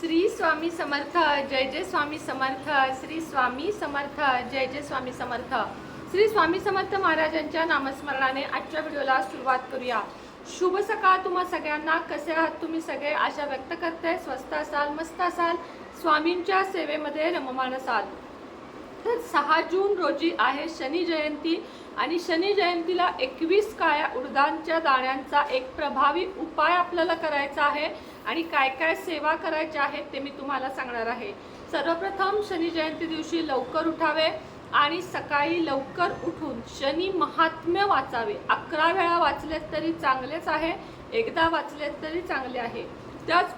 श्री स्वामी समर्थ जय जय स्वामी समर्थ श्री स्वामी समर्थ जय जय स्वामी समर्थ. श्री स्वामी समर्थ महाराजांच्या नामस्मरणाने आजच्या व्हिडिओला सुरुवात करूया. शुभ सकाळ तुम्हा सगळ्यांना. कसे आहात तुम्ही सगळे? आशा व्यक्त करते. स्वस्त असाल मस्त असाल. स्वामींच्या सेवेमध्ये रममान असाल. तर सहा जून रोजी आहे शनी जयंती आणि शनी जयंतीला एकवीस काळ्या उडदांच्या दाण्यांचा एक प्रभावी उपाय आपल्याला करायचा आहे. आणि काय काय सेवा करायच्या आहेत ते मी तुम्हाला सांगणार आहे. सर्वप्रथम शनी जयंती दिवशी लवकर उठावे आणि सकाळी लवकर उठून शनी महात्म्य वाचावे. अकरा वेळा वाचलेत तरी चांगलेच आहे एकदा वाचलेत तरी चांगले आहे. त्याच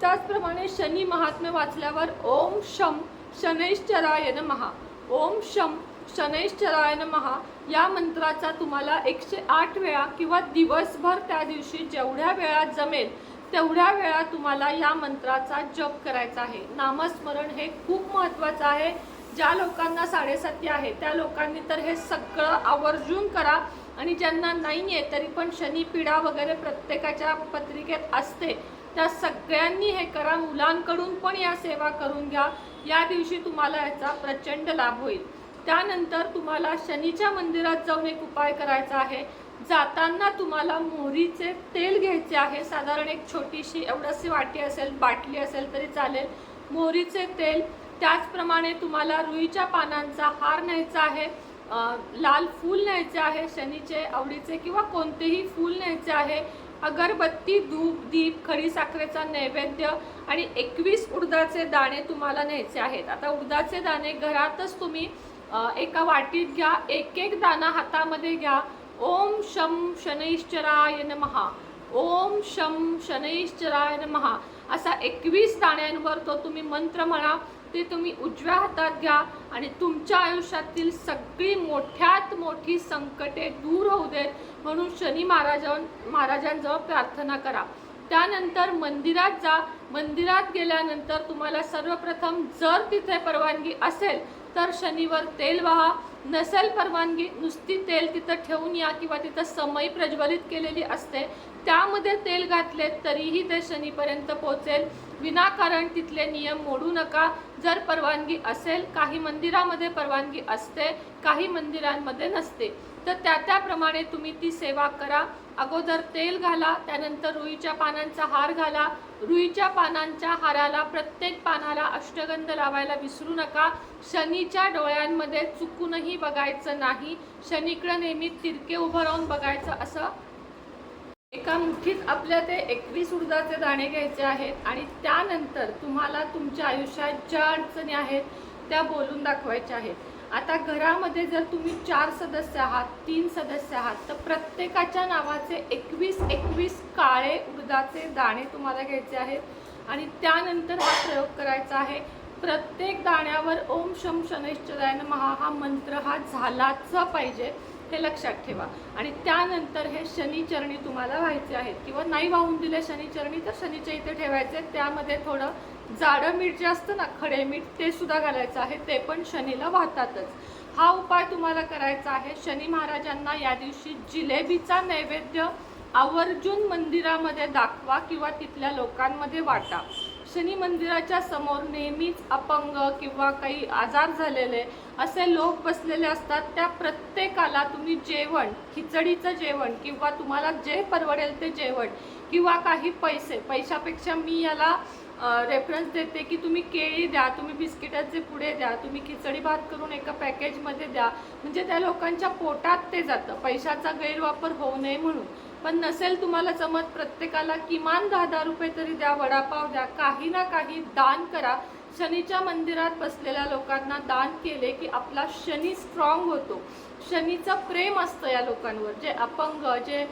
त्याचप्रमाणे शनी महात्म्य वाचल्यावर ओम शम शनैश्चराय महा ओम शम शनैश्चराय महा या मंत्राचा तुम्हाला एकशे आठ वेळा किंवा दिवसभर त्या दिवशी जेवढ्या वेळा जमेल तेवढ्या वेळा तुम्हाला या मंत्राचा जप करायचा आहे. नामस्मरण हे खूप महत्त्वाचं आहे. ज्या लोकांना साडेसाती आहे त्या लोकांनी तर हे सगळं आवर्जून करा. आणि ज्यांना नाही आहे तरी पण शनी पीडा वगैरे प्रत्येकाच्या पत्रिकेत असते. त्या सगळ्यांनी हे करा. मुलांकडून पण या सेवा करून घ्या. या दिवशी तुम्हाला याचा प्रचंड लाभ होईल. त्यानंतर तुम्हाला शनीच्या मंदिरात जाऊन एक उपाय करायचा आहे. जाताना तुम्हाला मोहरीचे तेल घ्यायचे आहे. साधारण एक छोटीशी एवढीशी वाटी असेल बाटली असेल तरी चालेल. मोहरीचे तेल त्याचप्रमाणे तुम्हाला रुईच्या पानांचा हार न्यायचा आहे लाल फूल न्यायचे आहे शनीचे आवडीचे किंवा कोणतेही फूल न्यायचे आहे. अगरबत्ती धूप दीप खडी साखरेचा नैवेद्य आणि एकवीस उडदाचे दाणे तुम्हाला न्यायचे आहेत. आता उडदाचे दाणे घरातच तुम्ही एका वाटीत घ्या एक एक दाणा हातामध्ये घ्या. ओम शम शनैश्चराय नमहा ओम शम शनैश्चराय नमहा असा एकवीस दाण्यांवर तो तुम्ही मंत्र म्हणा ते तुम्ही उजव्या हातात घ्या आणि तुमच्या आयुष्यातील सगळी मोठ्यात मोठी संकटे दूर होऊ देत म्हणून शनी महाराजां महाराजांजवळ प्रार्थना करा. त्यानंतर मंदिरात जा. मंदिरात गेल्यानंतर तुम्हाला सर्वप्रथम जर तिथे परवानगी असेल तर शनीवर तेल वाहा. नसेल परवानगी नुसती तेल तिथं ठेवून या किंवा तिथं समय प्रज्वलित केलेली असते त्यामध्ये तेल घातले तरीही ते शनीपर्यंत पोहोचेल विनाकारण तिथले नियम मोडू नका. जर परवानगी असेल काही मंदिरामध्ये परवानगी असते काही मंदिरांमध्ये नसते. तर त्या त्याप्रमाणे तुम्ही ती सेवा करा. अगोदर तेल घाला त्यानंतर रुईच्या पानांचा हार घाला. रुईच्या पानांच्या हाराला प्रत्येक पानाला अष्टगंध लावायला विसरू नका. शनीच्या डोळ्यांमध्ये चुकूनही बघायचं नाही. शनीकडं नेहमी तिरके उभं राहून बघायचं असं. एका मुठीत आपल्या ते एकवीस उडदाचे दाणे घ्यायचे आहेत आणि त्यानंतर तुम्हाला तुमच्या आयुष्यात ज्या अडचणी आहेत त्या बोलून दाखवायच्या आहेत. आता घरामध्ये जर तुम्ही चार सदस्य आहात तीन सदस्य आहात तर प्रत्येकाच्या नावाचे एकवीस एकवीस काळे उडदाचे दाणे तुम्हाला घ्यायचे आहेत. आणि त्यानंतर हा प्रयोग करायचा आहे. प्रत्येक दाण्यावर ओम शम शनैश्चरायन महा हा मंत्र हा झालाच पाहिजे हे लक्षात ठेवा. आणि त्यानंतर हे शनीचरणी तुम्हाला व्हायचे आहेत. किंवा नाही वाहून दिले शनीचरणी तर शनीच्या इथे ठेवायचे त्यामध्ये थोडं जाडं मीठ जे असतं ना खडे मीठ ते सुद्धा घालायचं आहे ते पण शनीला वाहतातच. हा उपाय तुम्हाला करायचा आहे शनी महाराजांना या दिवशी जिलेबीचा नैवेद्य आवर्जून मंदिरामध्ये दाखवा किंवा तिथल्या लोकांमध्ये वाटा. शनी मंदिराच्या समोर नेहमीच अपंग किंवा काही आजार झालेले असे लोक बसलेले असतात त्या प्रत्येकाला तुम्ही जेवण खिचडीचं जेवण किंवा तुम्हाला जे परवडेल ते जेवण किंवा काही पैसे पैशापेक्षा मी याला रेफरन्स देते की तुम्ही केळी द्या तुम्ही बिस्किटाचे पुढे द्या तुम्ही खिचडी भात करून एका पॅकेजमध्ये द्या. म्हणजे त्या लोकांच्या पोटात ते जातं. पैशाचा गैरवापर होऊ नये म्हणून. पण नसेल तुम्हाला जमत प्रत्येकाला किमान दहा दहा रुपये तरी द्या वडापाव द्या काही ना काही दान करा. शनीच्या मंदिरात बसलेल्या लोकांना दान केले की आपला शनी स्ट्रॉंग होतो. शनीचं प्रेम असतं या लोकांवर. जे अपंग जे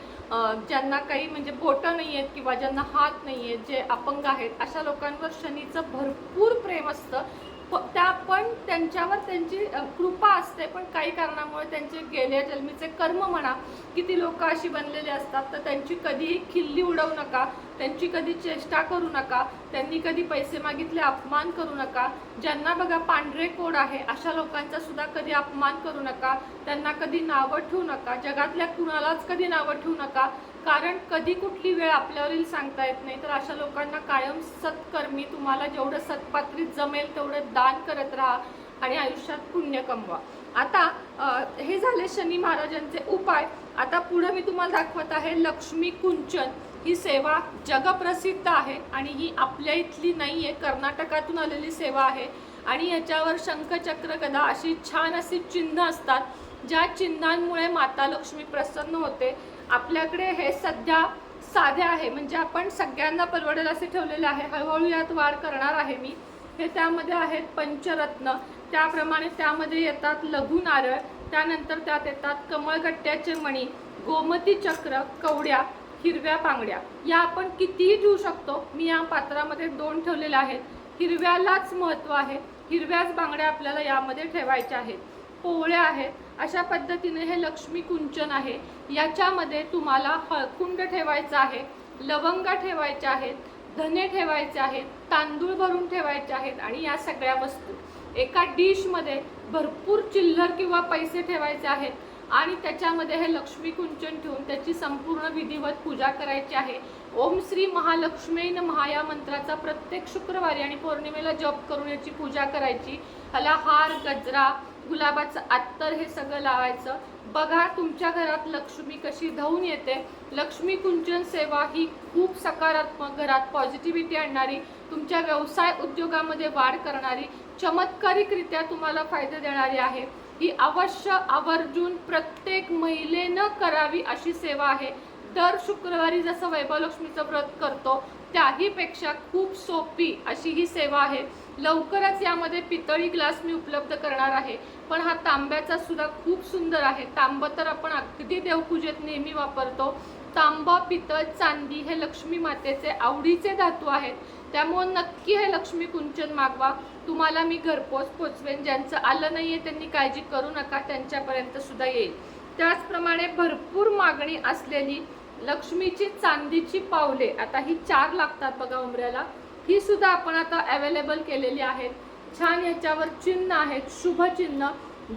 ज्यांना काही म्हणजे बोटं नाही आहेत किंवा ज्यांना हात नाही आहेत जे अपंग आहेत अशा लोकांवर शनीचं भरपूर प्रेम असतं. त्या पण त्यांच्यावर त्यांची कृपा असते पण काही कारणामुळे त्यांचे गेल्या जन्मीचे कर्म म्हणा की ती लोक अशी बनलेली असतात तर त्यांची कधीही खिल्ली उडवू नका त्यांची कधी चेष्टा करू नका त्यांनी कधी पैसे मागितले अपमान करू नका ज्यांना बघा पांढरे कोड आहे अशा लोकांचा सुद्धा कधी अपमान करू नका त्यांना कधी नावं ठेवू नका जगातल्या कुणालाच कधी नावं ठेवू नका कारण कधी कुठली वेळ आपल्यावरील सांगता येत नाही. तर अशा लोकांना कायम सत्कर्मी तुम्हाला जेवढं सत्पात्रीत जमेल तेवढं दान करत राहा आणि आयुष्यात पुण्य कमवा. आता हे झाले शनी महाराजांचे उपाय. आता पुढे मी तुम्हाला दाखवत आहे लक्ष्मी कुंचन ही सेवा जगप्रसिद्ध आहे आणि ही आपल्या इथली नाही आहे कर्नाटकातून आलेली सेवा आहे. आणि याच्यावर शंखचक्र गदा अशी छान अशी चिन्ह असतात ज्या चिन्हांमुळे माता लक्ष्मी प्रसन्न होते. आपल्याकडे हे सध्या साधे आहे. म्हणजे आपण सगळ्यांना परवडेल असे ठेवलेले आहे. हळूहळू यात वाढ करणार आहे मी. हे त्यामध्ये आहेत पंचरत्न. त्याप्रमाणे त्यामध्ये येतात लघु नारळ. त्यानंतर त्यात येतात कमळगट्ट्याचे मणी गोमती चक्र कवड्या हिरव्या पांगड्या. या आपण कितीही ठेवू शकतो. मी या पात्रामध्ये दोन ठेवलेल्या आहेत. हिरव्यालाच महत्त्व आहे. हिरव्याच बांगड्या आपल्याला यामध्ये ठेवायच्या आहेत. पोवळ्या आहेत. अशा पद्धतीने हे लक्ष्मी कुंचन आहे. याच्यामध्ये तुम्हाला हळकुंड ठेवायचं आहे लवंगा ठेवायच्या आहेत धने ठेवायचे आहेत तांदूळ भरून ठेवायचे आहेत आणि या सगळ्या वस्तू. एका डिशमध्ये भरपूर चिल्लर किंवा पैसे ठेवायचे आहेत. आणि त्याच्यामध्ये हे लक्ष्मी कुंचन ठेवून त्याची संपूर्ण विधिवत पूजा करायची आहे. ओम श्री महालक्ष्मीन महा या मंत्राचा प्रत्येक शुक्रवारी आणि पौर्णिमेला जप करून याची पूजा करायची. ह्याला हार गजरा गुलाबाचं अत्तर हे सगळं लावायचं. बघा तुमच्या घरात लक्ष्मी कशी धावून येते. लक्ष्मी कुंचन सेवा ही खूप सकारात्मक घरात पॉझिटिव्हिटी आणणारी तुमच्या व्यवसाय उद्योगामध्ये वाढ करणारी चमत्कारिकरित्या तुम्हाला फायदे देणारी आहे. ही अवश्य आवर्जून प्रत्येक महिलेनं करावी अशी सेवा आहे. दर शुक्रवारी जसं वैभवलक्ष्मीचं व्रत करतो त्याहीपेक्षा खूप सोपी अशी ही सेवा आहे. लवकरच यामध्ये पितळी ग्लास मी उपलब्ध करणार आहे. पण हा तांब्याचा सुद्धा खूप सुंदर आहे. तांबं तर आपण अगदी देवपूजेत नेहमी वापरतो. तांबा पितळ चांदी हे लक्ष्मी मातेचे आवडीचे धातू आहेत. त्यामुळं नक्की हे लक्ष्मी कुंचन मागवा. तुम्हाला मी घरपोच पोचवेन. ज्यांचं आलं नाही आहे त्यांनी काळजी करू नका. त्यांच्यापर्यंत सुद्धा येईल. त्याचप्रमाणे भरपूर मागणी असलेली लक्ष्मीची चांदीची पावले. आता ही चार लागतात बघा उमऱ्याला ही सुद्धा आपण आता अवेलेबल केलेली आहेत. छान याच्यावर चिन्ह आहेत. शुभ चिन्ह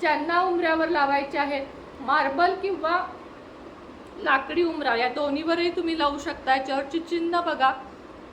ज्यांना उमऱ्यावर लावायचे आहेत. मार्बल किंवा लाकडी उमरा या दोन्हीवरही तुम्ही लावू शकता याच्यावरची चिन्ह बघा.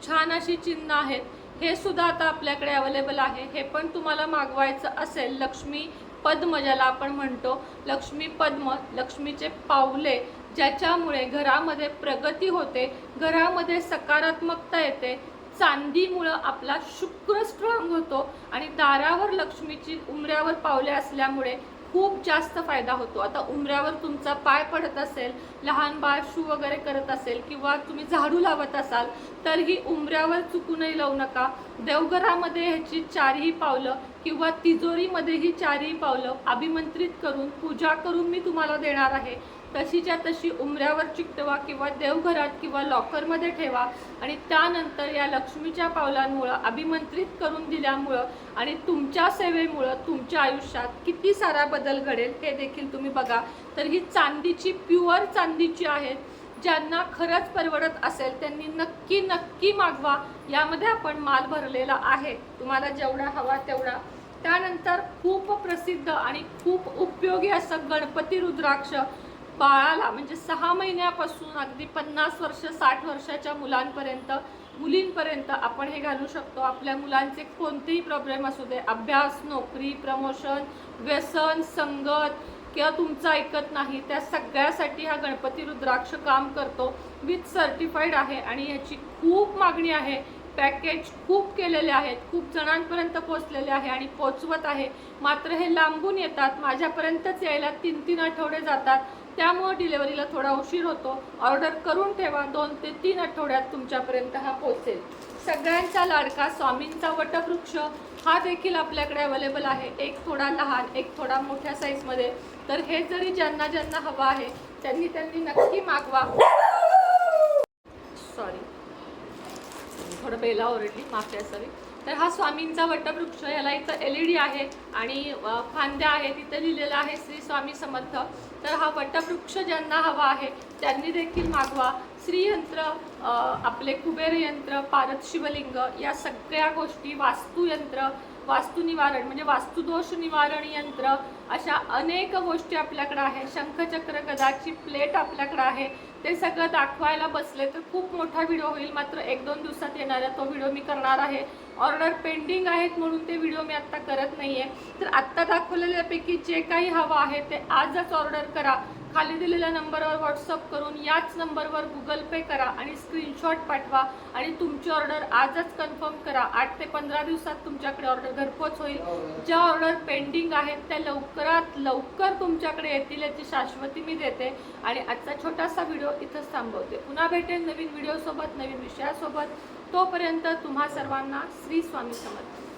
छान अशी चिन्ह आहेत. हे सुद्धा आता आपल्याकडे अवेलेबल आहे. हे पण तुम्हाला मागवायचं असेल लक्ष्मी पद्म ज्याला आपण म्हणतो. लक्ष्मी पद्म लक्ष्मीचे पावले ज्याच्यामुळे घरामध्ये प्रगती होते घरामध्ये सकारात्मकता येते चांदीमुळं आपला शुक्र स्ट्रॉंग होतो आणि दारावर लक्ष्मीची उमऱ्यावर पावले असल्यामुळे खूप जास्त फायदा होतो. आता उमऱ्यावर तुमचा पाय पडत असेल लहान बाळ शू वगैरे करत असेल किंवा तुम्ही झाडू लावत असाल तर ही उमऱ्यावर चुकूनही लावू नका. देवघरामध्ये ह्याची चारही पावलं किंवा तिजोरीमध्ये ही चारही पावलं अभिमंत्रित करून पूजा करून मी तुम्हाला देणार आहे. तशीच्या तशी उमऱ्यावर चिकटवा किंवा देवघरात किंवा लॉकरमध्ये ठेवा आणि त्यानंतर या लक्ष्मीच्या पावलांमुळं अभिमंत्रित करून दिल्यामुळं आणि तुमच्या सेवेमुळं तुमच्या आयुष्यात किती सारा बदल घडेल हे देखील तुम्ही बघा. तर ही चांदीची प्युअर चांदीची आहेत. ज्यांना खरंच परवडत असेल त्यांनी नक्की नक्की मागवा. यामध्ये आपण माल भरलेला आहे. तुम्हाला जेवढा हवा तेवढा. त्यानंतर खूप प्रसिद्ध आणि खूप उपयोगी असं गणपती रुद्राक्ष बाळाला म्हणजे सहा महिन्यापासून अगदी पन्नास वर्ष साठ वर्षाच्या मुलांपर्यंत मुलींपर्यंत आपण हे घालू शकतो. आपल्या मुलांचे कोणतेही प्रॉब्लेम असू दे अभ्यास नोकरी प्रमोशन व्यसन संगत किंवा तुमचं ऐकत नाही त्या सगळ्यासाठी हा गणपती रुद्राक्ष काम करतो. विथ सर्टिफाईड आहे आणि याची खूप मागणी आहे. पॅकेज खूप केलेले आहेत खूप जणांपर्यंत पोचलेले आहे आणि पोचवत आहे. मात्र हे लांबून येतात माझ्यापर्यंतच यायला तीन तीन आठवडे जातात. त्यामुळं डिलेवरीला थोडा उशीर होतो. ऑर्डर करून ठेवा. दोन ते तीन आठवड्यात तुमच्यापर्यंत हा पोचेल सगळ्यांचा लाडका स्वामींचा वटवृक्ष हा देखील आपल्याकडे अवेलेबल आहे. एक थोडा लहान एक थोडा मोठ्या साईजमध्ये तर हे जरी ज्यांना ज्यांना हवा आहे त्यांनी त्यांनी नक्की मागवा. सॉरी थोडं बेला ओरडली. माफी असावी तर हा स्वामींचा वटवृक्ष याला इथं एल ई डी आहे आणि फांद्या आहेत इथं लिहिलेलं आहे श्री स्वामी समर्थ. तर हा वटवृक्ष ज्यांना हवा आहे त्यांनी देखील मागवा. श्रीयंत्र आपले कुबेर यंत्र पारद शिवलिंग या सगळ्या गोष्टी वास्तुयंत्र वास्तू निवारण म्हणजे वास्तुदोष निवारण यंत्र अशा अनेक गोष्टी आपल्याकडे आहे शंखचक्र गदाची प्लेट आपल्याकडे आहे. ते सगळं दाखवायला बसले तर खूप मोठा व्हिडिओ होईल. मात्र एक दोन दिवसात येणारा तो व्हिडिओ मी करणार आहे. ऑर्डर पेंडिंग आहेत म्हणून ते व्हिडिओ मी आत्ता करत नाही आहे तर आत्ता दाखवलेल्यापैकी जे काही हवं आहे ते आजच ऑर्डर करा. खाली दिलेल्या नंबरवर व्हॉट्सअप करून याच नंबरवर गुगल पे करा आणि स्क्रीनशॉट पाठवा आणि तुमची ऑर्डर आजच कन्फर्म करा. आठ ते पंधरा दिवसात तुमच्याकडे ऑर्डर घरपोच होईल. ज्या ऑर्डर पेंडिंग आहेत त्या लवकरात लवकर तुमच्याकडे येतील याची शाश्वती मी देते आणि आजचा छोटासा व्हिडिओ इथंच थांबवते. पुन्हा भेटेल नवीन व्हिडिओसोबत नवीन विषयासोबत. तोपर्यंत तुम्हा सर्वांना श्री स्वामी समर्थ.